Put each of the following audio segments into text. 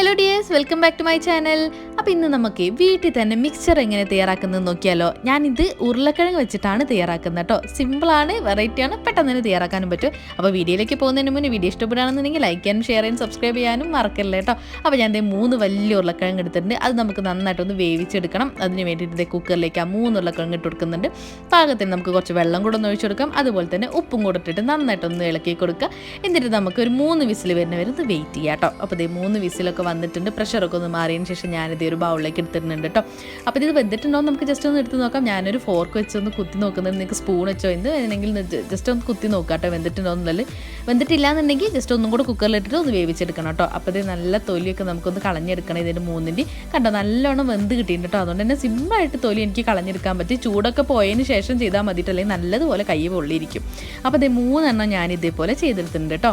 Hello dears welcome back to my channel അപ്പോൾ ഇന്ന് നമുക്ക് വീട്ടിൽ തന്നെ മിക്സ്ചർ എങ്ങനെ തയ്യാറാക്കുന്നത് നോക്കിയാലോ. ഞാനിത് ഉരുളക്കിഴങ്ങ് വെച്ചിട്ടാണ് തയ്യാറാക്കുന്നത് കേട്ടോ. സിമ്പിളാണ് വെറൈറ്റിയാണ് പെട്ടെന്ന് തന്നെ തയ്യാറാക്കാനും പറ്റും. അപ്പോൾ വീഡിയോയിലേക്ക് പോകുന്നതിന് മുന്നേ വീഡിയോ ഇഷ്ടപ്പെടുകയാണെന്നുണ്ടെങ്കിൽ ലൈക്ക് ചെയ്യാനും ഷെയർ ചെയ്യാനും സബ്സ്ക്രൈബ് ചെയ്യാനും മറക്കല്ലേ കേട്ടോ. അപ്പോൾ ഞാൻ ദേ മൂന്ന് വലിയ ഉരുളക്കിഴങ്ങ് എടുത്തിട്ടുണ്ട്. അത് നമുക്ക് നന്നായിട്ടൊന്ന് വേവിച്ചെടുക്കണം. അതിന് വേണ്ടിയിട്ട് കുക്കറിലേക്ക് ആ മൂന്ന് ഉരുളക്കിഴങ്ങ് ഇട്ട് കൊടുക്കുന്നുണ്ട്. പാകത്തിന് നമുക്ക് കുറച്ച് വെള്ളം കൂടെ ഒന്ന് ഒഴിച്ചു കൊടുക്കാം. അതുപോലെ തന്നെ ഉപ്പും കൂടെ ഇട്ടിട്ട് നന്നായിട്ടൊന്ന് ഇളക്കി കൊടുക്കുക. എന്നിട്ട് നമുക്ക് ഒരു മൂന്ന് വിസിൽ വരുന്ന വെയിറ്റ് ചെയ്യാം കേട്ടോ. അപ്പോൾ ദേ മൂന്ന് വിസിലൊക്കെ വന്നിട്ടുണ്ട്. പ്രഷറൊക്കെ ഒന്ന് മാറിയതിന് ശേഷം ഞാനിത് ഒരു ബൗളിലേക്ക് എടുത്തിട്ടുണ്ട് കേട്ടോ. അപ്പോൾ ഇത് വെന്തിട്ടുണ്ടോ നമുക്ക് ജസ്റ്റ് ഒന്ന് എടുത്ത് നോക്കാം. ഞാനൊരു ഫോർക്ക് വെച്ച് ഒന്ന് കുത്തി നോക്കുന്നുണ്ട്. നിങ്ങൾക്ക് സ്പൂൺ വെച്ചോ എന്ത് വേണമെങ്കിൽ ജസ്റ്റ് ഒന്ന് കുത്തി നോക്കാം കേട്ടോ വെന്തിട്ടുണ്ടോ എന്നുള്ളത്. വെന്തിട്ടില്ല എന്നുണ്ടെങ്കിൽ ജസ്റ്റ് ഒന്നും കൂടെ കുക്കറിലിട്ടിട്ട് ഒന്ന് വേവിച്ചെടുക്കണം കേട്ടോ. അപ്പോൾ ഇത് നല്ല തൊലിയൊക്കെ നമുക്കൊന്ന് കളഞ്ഞെടുക്കണം ഇതിന്റെ മൂന്നിന്റെ. കണ്ടോ നല്ലോണം വെന്ത് കിട്ടിയിട്ടുണ്ട് കേട്ടോ. അതുകൊണ്ട് തന്നെ സിമ്പിളായിട്ട് തൊലി എനിക്ക് കളഞ്ഞെടുക്കാൻ പറ്റി. ചൂടൊക്കെ പോയതിന് ശേഷം ചെയ്താൽ മതിയിട്ടല്ലെങ്കിൽ നല്ലതുപോലെ കൈ പൊള്ളിയിരിക്കും. അപ്പോൾ ഇത് മൂന്നെണ്ണം ഞാൻ ഇതേപോലെ ചെയ്തെടുത്തിട്ടുണ്ട് കേട്ടോ.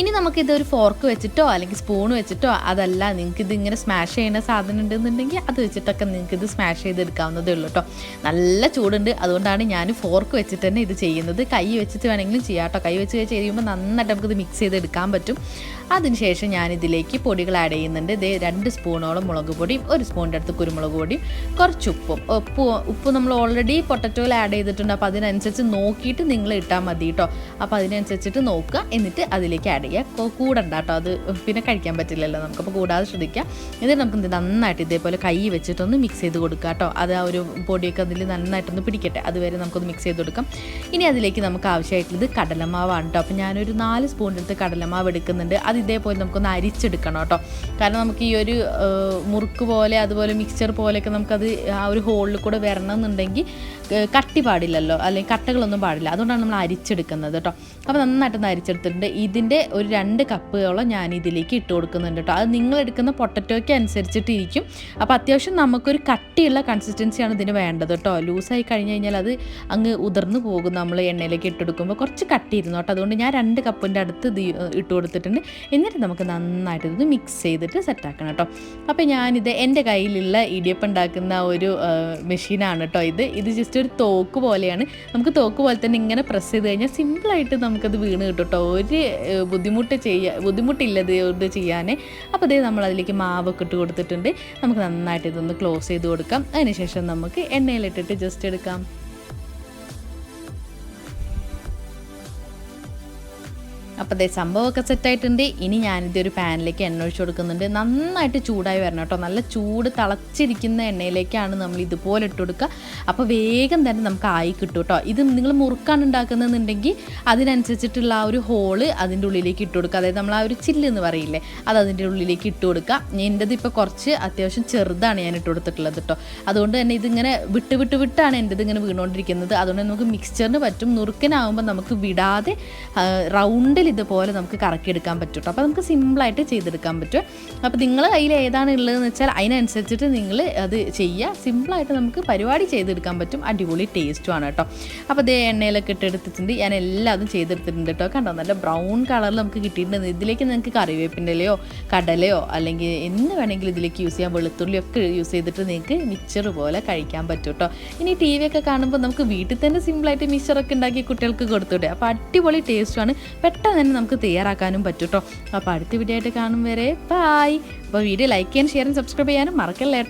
ഇനി നമുക്കിത് ഒരു ഫോർക്ക് വെച്ചിട്ടോ അല്ലെങ്കിൽ സ്പൂൺ വെച്ചിട്ടോ അതല്ല നിങ്ങൾക്ക് ഇത് ഇങ്ങനെ സ്മാഷ് ചെയ്യുന്ന സാധനം ഉണ്ടെന്നുണ്ടെങ്കിൽ അത് വെച്ചിട്ടൊക്കെ നിങ്ങൾക്ക് ഇത് സ്മാഷ് ചെയ്തെടുക്കാവുന്നതേ ഉള്ളൂ കേട്ടോ നല്ല ചൂടുണ്ട് അതുകൊണ്ടാണ് ഞാൻ ഫോർക്ക് വെച്ചിട്ട് തന്നെ ഇത് ചെയ്യുന്നത്. കൈ വെച്ചിട്ട് വേണമെങ്കിലും ചെയ്യാം കേട്ടോ കൈ വെച്ച് ചെയ്യുമ്പോൾ നന്നായിട്ട് നമുക്കിത് മിക്സ് ചെയ്തെടുക്കാൻ പറ്റും. അതിനുശേഷം ഞാൻ ഇതിലേക്ക് പൊടികൾ ആഡ് ചെയ്യുന്നുണ്ട്. ഇതേ രണ്ട് സ്പൂണോളം മുളക് പൊടിയും ഒരു സ്പൂണിന്റെ അടുത്ത് കുരുമുളക് പൊടിയും കുറച്ച് ഉപ്പും. ഉപ്പ് ഉപ്പ് നമ്മൾ ഓൾറെഡി പൊട്ടറ്റോയിൽ ആഡ് ചെയ്തിട്ടുണ്ട്. അപ്പോൾ അതിനനുസരിച്ച് നോക്കിയിട്ട് നിങ്ങൾ ഇട്ടാൽ മതി കേട്ടോ അപ്പോൾ അതിനനുസരിച്ചിട്ട് നോക്കുക. എന്നിട്ട് അതിലേക്ക് ആഡ് ചെയ്യുക കൂടണ്ട കേട്ടോ. അത് പിന്നെ കഴിക്കാൻ പറ്റില്ലല്ലോ നമുക്കപ്പോൾ കൂടാതെ ശ്രദ്ധിക്കാം എന്നിട്ട് നമുക്ക് നന്നായിട്ട് ഇതേപോലെ കൈ വെച്ചിട്ടൊന്ന് മിക്സ് ചെയ്ത് കൊടുക്കുക കേട്ടോ. അത് ആ ഒരു പൊടിയൊക്കെ അതിൽ നന്നായിട്ടൊന്ന് പിടിക്കട്ടെ. അതുവരെ നമുക്കൊന്ന് മിക്സ് ചെയ്ത് കൊടുക്കാം. ഇനി അതിലേക്ക് നമുക്ക് ആവശ്യമായിട്ടുള്ളത് കടലമാവാണ് കേട്ടോ. അപ്പോൾ ഞാനൊരു നാല് സ്പൂൺ എടുത്ത് കടലമാവ് എടുക്കുന്നുണ്ട്. അത് ഇതേപോലെ നമുക്കൊന്ന് അരിച്ചെടുക്കണം കേട്ടോ. കാരണം നമുക്ക് ഈ ഒരു മുറുക്ക് പോലെ അതുപോലെ മിക്സ്ചർ പോലെയൊക്കെ നമുക്കത് ആ ഒരു ഹോളിൽ കൂടെ വരണം എന്നുണ്ടെങ്കിൽ കട്ടി പാടില്ലല്ലോ. അല്ലെങ്കിൽ കട്ടകളൊന്നും പാടില്ല. അതുകൊണ്ടാണ് നമ്മൾ അരിച്ചെടുക്കുന്നത് കേട്ടോ. അപ്പോൾ നന്നായിട്ടൊന്ന് അരിച്ചെടുത്തിട്ടുണ്ട്. ഇതിന്റെ ഒരു രണ്ട് കപ്പുകളോ ഞാൻ ഇതിലേക്ക് ഇട്ട് കൊടുക്കുന്നുണ്ട് കേട്ടോ. അത് നിങ്ങൾ എടുക്കുന്ന പൊട്ടറ്റോയ്ക്ക് അനുസരിച്ചിട്ടിരിക്കും. അപ്പോൾ അത്യാവശ്യം നമുക്കൊരു കട്ടിയുള്ള കൺസിസ്റ്റൻസിയാണ് ഇതിന് വേണ്ടത് കേട്ടോ. ലൂസായി കഴിഞ്ഞ് കഴിഞ്ഞാൽ അത് അങ്ങ് ഉതിർന്നു പോകും. നമ്മൾ എണ്ണയിലേക്ക് ഇട്ടെടുക്കുമ്പോൾ കുറച്ച് കട്ടി ഇരുന്നു കേട്ടോ. അതുകൊണ്ട് ഞാൻ രണ്ട് കപ്പിന്റെ അടുത്ത് ഇട്ട് കൊടുത്തിട്ടുണ്ട്. എന്നിട്ട് നമുക്ക് നന്നായിട്ട് ഇത് മിക്സ് ചെയ്തിട്ട് സെറ്റാക്കണം കേട്ടോ. അപ്പോൾ ഞാനിത് എന്റെ കയ്യിലുള്ള ഇടിയപ്പം ഉണ്ടാക്കുന്ന ഒരു മെഷീനാണ് കേട്ടോ ഇത്. ഇത് ജസ്റ്റ് ഒരു തോക്ക് പോലെയാണ്. നമുക്ക് തോക്ക് പോലെ തന്നെ ഇങ്ങനെ പ്രസ് ചെയ്ത് കഴിഞ്ഞാൽ സിമ്പിളായിട്ട് നമുക്കത് വീണ് കിട്ടും കേട്ടോ. ഒരു ബുദ്ധിമുട്ട് ചെയ്യാൻ ബുദ്ധിമുട്ടില്ലത് ഇത് ചെയ്യാൻ അപ്പോൾ ഇതേ നമ്മൾ അതിലേക്ക് മാവൊക്കെ ഇട്ട് കൊടുത്തിട്ടുണ്ട്. നമുക്ക് നന്നായിട്ട് ഇതൊന്ന് ക്ലോസ് ചെയ്ത് കൊടുക്കാം. അതിനുശേഷം നമുക്ക് എണ്ണയിലിട്ടിട്ട് ജസ്റ്റ് എടുക്കാം. അപ്പോൾ അതേ സംഭവമൊക്കെ സെറ്റായിട്ടുണ്ട് ഇനി ഞാനിത് ഒരു പാനിലേക്ക് എണ്ണ ഒഴിച്ച് കൊടുക്കുന്നുണ്ട്. നന്നായിട്ട് ചൂടായി വരണം കേട്ടോ. നല്ല ചൂട് തിളച്ചിരിക്കുന്ന എണ്ണയിലേക്കാണ് നമ്മൾ ഇതുപോലെ ഇട്ട് കൊടുക്കുക. അപ്പോൾ വേഗം തന്നെ നമുക്ക് ആയി കിട്ടും കേട്ടോ. ഇത് നിങ്ങൾ മുറുക്കാണ് ഉണ്ടാക്കുന്നതെന്നുണ്ടെങ്കിൽ അതിനനുസരിച്ചിട്ടുള്ള ആ ഒരു ഹോൾ അതിന്റെ ഉള്ളിലേക്ക് ഇട്ട് കൊടുക്കുക. അതായത് നമ്മൾ ആ ഒരു ചില്ല് എന്ന് പറയില്ലേ അത് അതിന്റെ ഉള്ളിലേക്ക് ഇട്ട് കൊടുക്കുക. എന്റെത് ഇപ്പോൾ കുറച്ച് അത്യാവശ്യം ചെറുതാണ് ഞാൻ ഇട്ട് കൊടുത്തിട്ടുള്ളത് കേട്ടോ. അതുകൊണ്ട് തന്നെ ഇതിങ്ങനെ വിട്ട് വിട്ട് വിട്ടാണ് എന്റെത് ഇങ്ങനെ വീണുകൊണ്ടിരിക്കുന്നത്. അതുകൊണ്ട് നമുക്ക് മിക്സ്ചറിന് പറ്റും. നുറുക്കനാകുമ്പോൾ നമുക്ക് വിടാതെ റൗണ്ടിൽ ഇതുപോലെ നമുക്ക് കറക്കിയെടുക്കാൻ പറ്റും കേട്ടോ അപ്പോൾ നമുക്ക് സിമ്പിളായിട്ട് ചെയ്തെടുക്കാൻ പറ്റും. അപ്പോൾ നിങ്ങൾ കയ്യിൽ ഏതാണ് ഉള്ളതെന്ന് വെച്ചാൽ അതിനനുസരിച്ചിട്ട് നിങ്ങൾ അത് ചെയ്യുക. സിമ്പിളായിട്ട് നമുക്ക് പരിപാടി ചെയ്തെടുക്കാൻ പറ്റും. അടിപൊളി ടേസ്റ്റുമാണ് കേട്ടോ. അപ്പോൾ ഇതേ എണ്ണയിലൊക്കെ ഇട്ടെടുത്തിട്ടുണ്ട് ഞാൻ എല്ലാതും ചെയ്തെടുത്തിട്ടുണ്ട് കേട്ടോ. കണ്ടോ? നല്ല ബ്രൗൺ കളറിൽ നമുക്ക് കിട്ടിയിട്ടുണ്ട്. ഇതിലേക്ക് നിങ്ങൾക്ക് കറിവേപ്പിന്റെ ഇലയോ കടലയോ അല്ലെങ്കിൽ എന്ത് വേണമെങ്കിലും ഇതിലേക്ക് യൂസ് ചെയ്യാം. വെളുത്തുള്ളിയൊക്കെ യൂസ് ചെയ്തിട്ട് നിങ്ങൾക്ക് മിക്സർ പോലെ കഴിക്കാൻ പറ്റും കേട്ടോ. ഇനി ടി വി ഒക്കെ കാണുമ്പോൾ നമുക്ക് വീട്ടിൽ തന്നെ സിമ്പിളായിട്ട് മിക്സറൊക്കെ ഉണ്ടാക്കി കുട്ടികൾക്ക് കൊടുത്തുവിടുക. അപ്പോൾ അടിപൊളി ടേസ്റ്റുമാണ് പെട്ടെന്ന് തന്നെ നമുക്ക് തയ്യാറാക്കാനും പറ്റും കേട്ടോ അപ്പോൾ അടുത്ത വീഡിയോ ആയിട്ട് കാണും വരെ. ബായ് അപ്പോൾ വീഡിയോ ലൈക്ക് ചെയ്യാനും ഷെയർ ചെയ്യാനും സബ്സ്ക്രൈബ് ചെയ്യാനും മറക്കല്ലേ